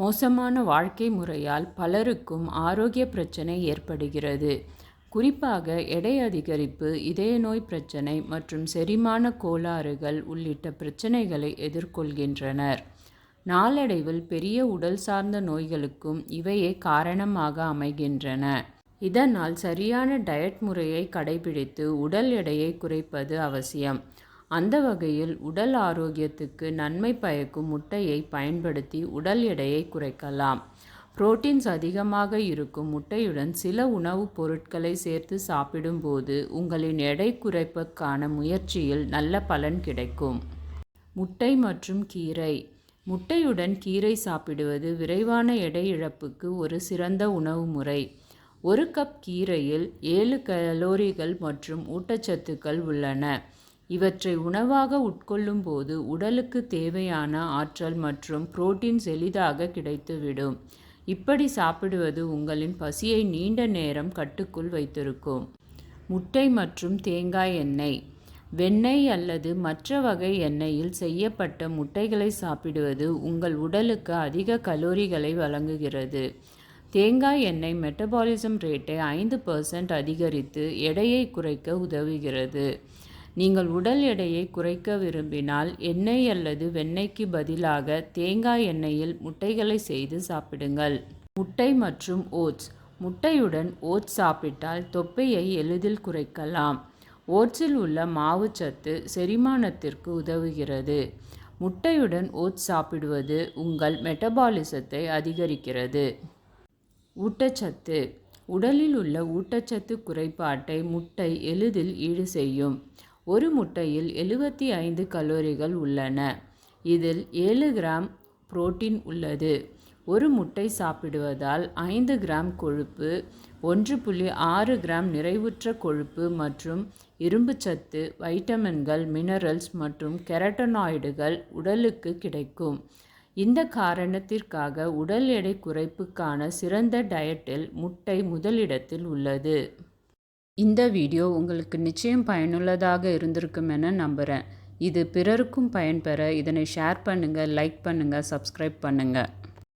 மோசமான வாழ்க்கை முறையால் பலருக்கும் ஆரோக்கிய பிரச்சனை ஏற்படுகிறது. குறிப்பாக எடை அதிகரிப்பு இதய நோய் பிரச்சனை மற்றும் செரிமான கோளாறுகள் உள்ளிட்ட பிரச்சனைகளை எதிர்கொள்கின்றனர். நாளடைவில் பெரிய உடல் சார்ந்த நோய்களுக்கும் இவையே காரணமாக அமைகின்றன. இதனால் சரியான டயட் முறையை கடைபிடித்து உடல் எடையை குறைப்பது அவசியம். அந்த வகையில் உடல் ஆரோக்கியத்துக்கு நன்மை பயக்கும் முட்டையை பயன்படுத்தி உடல் எடையை குறைக்கலாம். புரோட்டீன்ஸ் அதிகமாக இருக்கும் முட்டையுடன் சில உணவுப் பொருட்களை சேர்த்து சாப்பிடும்போது உங்களின் எடை குறைப்புக்கான முயற்சியில் நல்ல பலன் கிடைக்கும். முட்டை மற்றும் கீரை. முட்டையுடன் கீரை சாப்பிடுவது விரைவான எடை இழப்புக்கு ஒரு சிறந்த உணவு முறை. ஒரு கப் கீரையில் ஏழு கலோரிகள் மற்றும் ஊட்டச்சத்துக்கள் உள்ளன. இவற்றை உணவாக உட்கொள்ளும் போது உடலுக்கு தேவையான ஆற்றல் மற்றும் புரோட்டீன்ஸ் எளிதாக கிடைத்துவிடும். இப்படி சாப்பிடுவது உங்களின் பசியை நீண்ட நேரம் கட்டுக்குள் வைத்திருக்கும். முட்டை மற்றும் தேங்காய் எண்ணெய். வெண்ணெய் அல்லது மற்ற வகை எண்ணெயில் செய்யப்பட்ட முட்டைகளை சாப்பிடுவது உங்கள் உடலுக்கு அதிக கலோரிகளை வழங்குகிறது. தேங்காய் எண்ணெய் மெட்டபாலிசம் ரேட்டை ஐந்து பர்சன்ட் அதிகரித்து எடையை குறைக்க உதவுகிறது. நீங்கள் உடல் எடையை குறைக்க விரும்பினால் எண்ணெய் அல்லது வெண்ணெய்க்கு பதிலாக தேங்காய் எண்ணெயில் முட்டைகளை செய்து சாப்பிடுங்கள். முட்டை மற்றும் ஓட்ஸ். முட்டையுடன் ஓட்ஸ் சாப்பிட்டால் தொப்பையை எளிதில் குறைக்கலாம். ஓட்ஸில் உள்ள மாவுச்சத்து செரிமானத்திற்கு உதவுகிறது. முட்டையுடன் ஓட்ஸ் சாப்பிடுவது உங்கள் மெட்டபாலிசத்தை அதிகரிக்கிறது. ஊட்டச்சத்து. உடலில் உள்ள ஊட்டச்சத்து குறைபாட்டை முட்டை எளிதில் ஈடு செய்யும். ஒரு முட்டையில் எழுபத்தி ஐந்து கலோரிகள் உள்ளன. இதில் ஏழு கிராம் புரோட்டீன் உள்ளது. ஒரு முட்டை சாப்பிடுவதால் ஐந்து கிராம் கொழுப்பு ஒன்று புள்ளி ஆறு கிராம் நிறைவுற்ற கொழுப்பு மற்றும் இரும்புச்சத்து வைட்டமின்கள் மினரல்ஸ் மற்றும் கெரட்டனாய்டுகள் உடலுக்கு கிடைக்கும். இந்த காரணத்திற்காக உடல் எடை குறைப்புக்கான சிறந்த டயட்டில் முட்டை முதலிடத்தில் உள்ளது. இந்த வீடியோ உங்களுக்கு நிச்சயம் பயனுள்ளதாக இருந்திருக்கும் என நம்புகிறேன் இது பிறருக்கும் பயன்பெற இதனை ஷேர் பண்ணுங்கள் லைக் பண்ணுங்கள் சப்ஸ்கிரைப் பண்ணுங்கள்